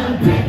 주